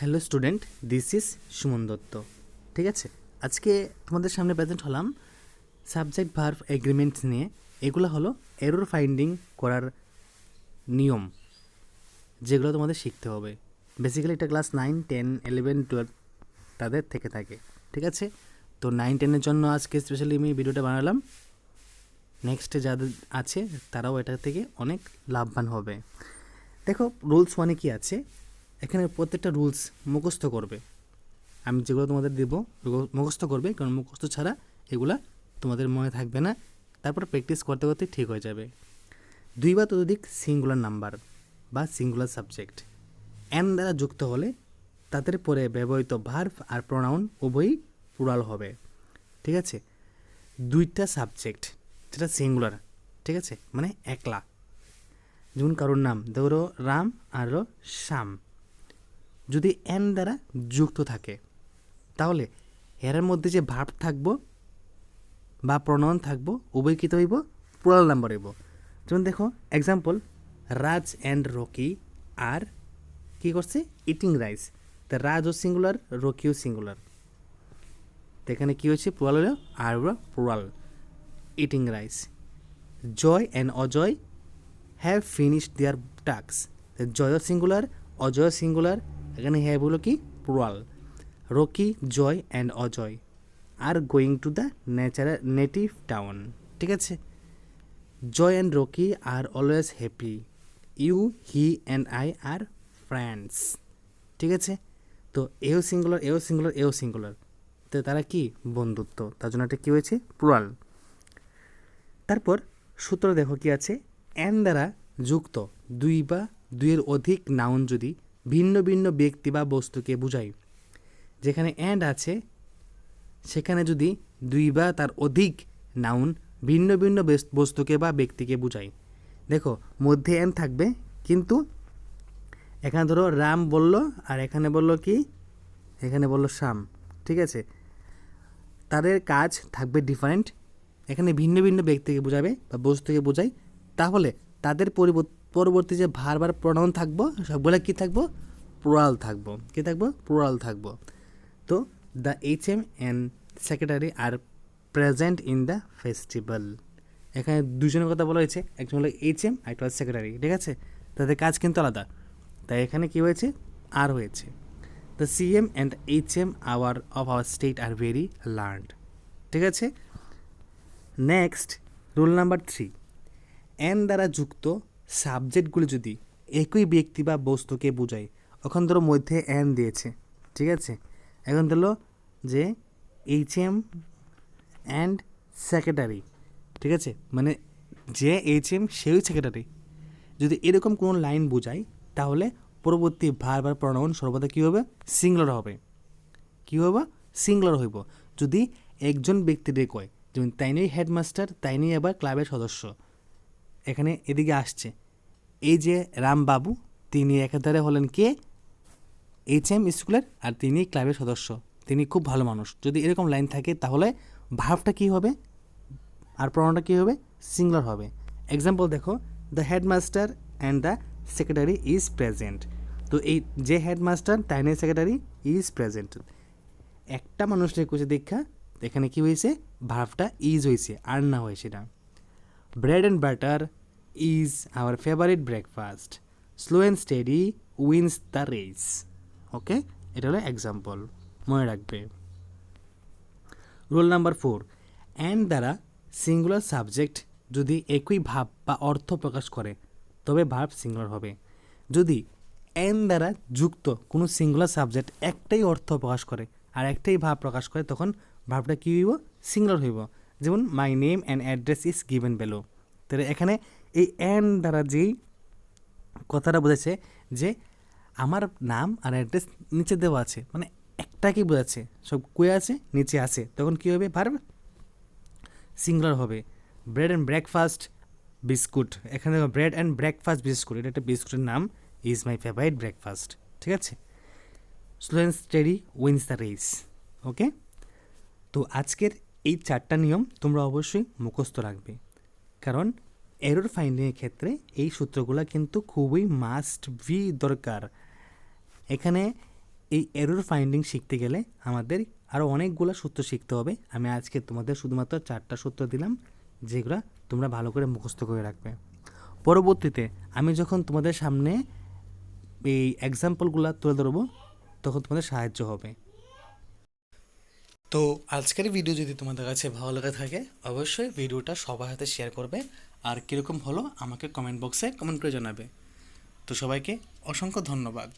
Hello student, this is Suman Dutta. ঠিক আছে? আজকে তোমাদের সামনে প্রেজেন্ট হলাম সাবজেক্ট ভার্ভ এগ্রিমেন্ট নিয়ে। এগুলো হলো এরর ফাইন্ডিং করার নিয়ম, যেগুলো তোমাদের শিখতে হবে। বেসিক্যালি এটা class nine, ten, eleven, twelve তাদের থেকে থাকে। ঠিক আছে? তো নাইন, টেনের জন্য আজকে স্পেশালি আমি ভিডিওটা বানালাম। নেক্সটে যাদের আছে তারাও এটা থেকে অনেক লাভবান হবে। দেখো রুলস ওয়ানে কি আছে? এখানে প্রত্যেকটা রুলস মুখস্থ করবে। আমি যেগুলো তোমাদের দেবো মুখস্থ করবে, কারণ মুখস্থ ছাড়া এগুলা তোমাদের মনে থাকবে না। তারপর প্র্যাকটিস করতে করতে ঠিক হয়ে যাবে। দুই বা ততোধিক সিঙ্গুলার নাম্বার বা সিঙ্গুলার সাবজেক্ট এন দ্বারা যুক্ত হলে তাদের পরে ব্যবহৃত ভার্ভ আর প্রোনাউন উভয়ই প্লুরাল হবে। ঠিক আছে? দুইটা সাবজেক্ট যেটা সিঙ্গুলার ঠিক আছে? মানে একলা। যেমন কারোর নাম, ধরো রাম আর শ্যাম। যদি এন দ্বারা যুক্ত থাকে, তাহলে এর মধ্যে যে ভাব থাকব বা প্রণয়ন থাকব উভয় কী হইব প্লুরাল নাম্বার হইব। যেমন দেখো example Raj and Rocky are কি করছে? ইটিং রাইস তা রাজও সিঙ্গুলার রকিও সিঙ্গুলার তো এখানে কী হচ্ছে প্লুরাল হলো, আর plural eating rice Joy and Ajay have finished their task Joy singular Ajay singular এখানে হ্যাভ হলো কি? Plural Rocky, Joy and Ajay are going to the natural native town ঠিক আছে? Joy and Rocky are always happy you he and I are friends ঠিক আছে? তো এও singular এও সিঙ্গুলার এও সিঙ্গুলার তো তারা কি? বন্ধুত্ব। তার জন্য এটা কী হয়েছে? প্লুরাল তারপর সূত্র দেখো কি আছে? অ্যান দ্বারা যুক্ত। দুই বা দুইয়ের অধিক নাউন যদি ভিন্ন ভিন্ন ব্যক্তি বা বস্তুকে বোঝায় যেখানে অ্যান্ড আছে, সেখানে যদি দুই বা তার অধিক নাউন ভিন্ন ভিন্ন বস্তুকে বা ব্যক্তিকে বোঝায় দেখো, মধ্যে অ্যান্ড থাকবে, কিন্তু এখানে ধরো রাম বলল, আর এখানে বলল কি? এখানে বলল শ্যাম, ঠিক আছে? তাদের কাজ থাকবে ডিফারেন্ট এখানে ভিন্ন ভিন্ন ব্যক্তিকে বোঝাবে বা বস্তুকে বোঝায় তাহলে তাদের পরিবর্ত- পরবর্তী যে ভার বার প্রণয়ন থাকব সবগুলো কি থাকব? প্লুরাল থাকব। কি থাকব? প্লুরাল থাকব। তো the H M and secretary are present in the festival এখানে দুজনের কথা বলা হয়েছে, একজন হলো এইচ এম আর একটা সেক্রেটারি ঠিক আছে? তাদের কাজ কিন্তু আলাদা। তাই এখানে কী হয়েছে? আর হয়েছে। The C M and H M our of our state are very learned ঠিক আছে? Next rule number three and দ্বারা যুক্ত সাবজেক্টগুলি যদি একই ব্যক্তি বা বস্তুকে বোঝায় ওখান ধরো মধ্যে এন দিয়েছে, ঠিক আছে? এখন ধরো যে এইচ এম অ্যান্ড সেক্রেটারি ঠিক আছে? মানে যে এইচ এম সেই সেক্রেটারি যদি এরকম কোনো লাইন বোঝায়, তাহলে পরবর্তী ভার বার প্রণয়ন সর্বদা কী হবে? সিঙ্গুলার হবে। কী হবে সিঙ্গুলার হইব। যদি একজন ব্যক্তিরে কয়, যেমন তাই হেডমাস্টার তাই আবার ক্লাবের সদস্য এখানে এদিকে আসছে। এই যে রামবাবু তিনি একাধারে হলেন কে? এইচ এম স্কুলের আর তিনি ক্লাবের সদস্য। তিনি খুব ভালো মানুষ। যদি এরকম লাইন থাকে তাহলে ভাবটা কী হবে? আর প্রণয়নটা কী হবে? সিঙ্গুলার হবে। এক্সাম্পল দেখো the headmaster and the secretary is present তো এই যে হেডমাস্টার তাই নিয়ে সেক্রেটারি ইজ প্রেজেন্ট একটা মানুষ রেখেছে দীক্ষা এখানে কী হয়েছে? ভাবটা ইজ হয়েছে, আর না হয়েছে না। Bread and butter is our favourite breakfast slow and steady wins the race okay এটা হলো এক্সাম্পল মনে রাখবে। রোল নাম্বার ফোর অ্যান্ড দ্বারা সিঙ্গুলার সাবজেক্ট যদি একই ভাব বা অর্থ প্রকাশ করে, তবে ভাব সিঙ্গুলার হবে। যদি এন দ্বারা যুক্ত কোনো সিঙ্গুলার সাবজেক্ট একটাই অর্থ প্রকাশ করে আর একটাই ভাব প্রকাশ করে, তখন ভাবটা কী হইব? সিঙ্গুলার হইব। যেমন my name and address is given below তাহলে এখানে এই এন দ্বারা যেই কথাটা বোঝাচ্ছে যে আমার নাম আর অ্যাড্রেস নিচে দেওয়া আছে। মানে একটাকেই বোঝাচ্ছে। সব কুয়ে আছে, নিচে আছে। তখন কী হবে? ভার্ব সিঙ্গুলার হবে। ব্রেড অ্যান্ড ব্রেকফাস্ট বিস্কুট এখানে ব্রেড অ্যান্ড ব্রেকফাস্ট বিস্কুট এটা একটা বিস্কুটের নাম। ইজ মাই ফেভারিট ব্রেকফাস্ট ঠিক আছে? Slow and steady wins the race okay তো আজকের এই চারটা নিয়ম তোমরা অবশ্যই মুখস্থ রাখবে। কারণ এরর ফাইন্ডিংয়ের ক্ষেত্রে এই সূত্রগুলো কিন্তু খুবই মাস্ট বি দরকার। এখানে এই এরর ফাইন্ডিং শিখতে গেলে আমাদের আরও অনেকগুলো সূত্র শিখতে হবে। আমি আজকে তোমাদের শুধুমাত্র চারটা সূত্র দিলাম, যেগুলো তোমরা ভালো করে মুখস্থ করে রাখবে। পরবর্তীতে আমি যখন তোমাদের সামনে এই এক্সাম্পলগুলো তুলে ধরবো, তখন তোমাদের সাহায্য হবে। তো আজকের ভিডিও যদি তোমাদের কাছে ভালো লেগে থাকে, অবশ্যই ভিডিওটা সবার হাতে শেয়ার করবে। আর কীরকম হলো আমাকে কমেন্ট বক্সে কমেন্ট করে জানাবে। তো সবাইকে অসংখ্য ধন্যবাদ।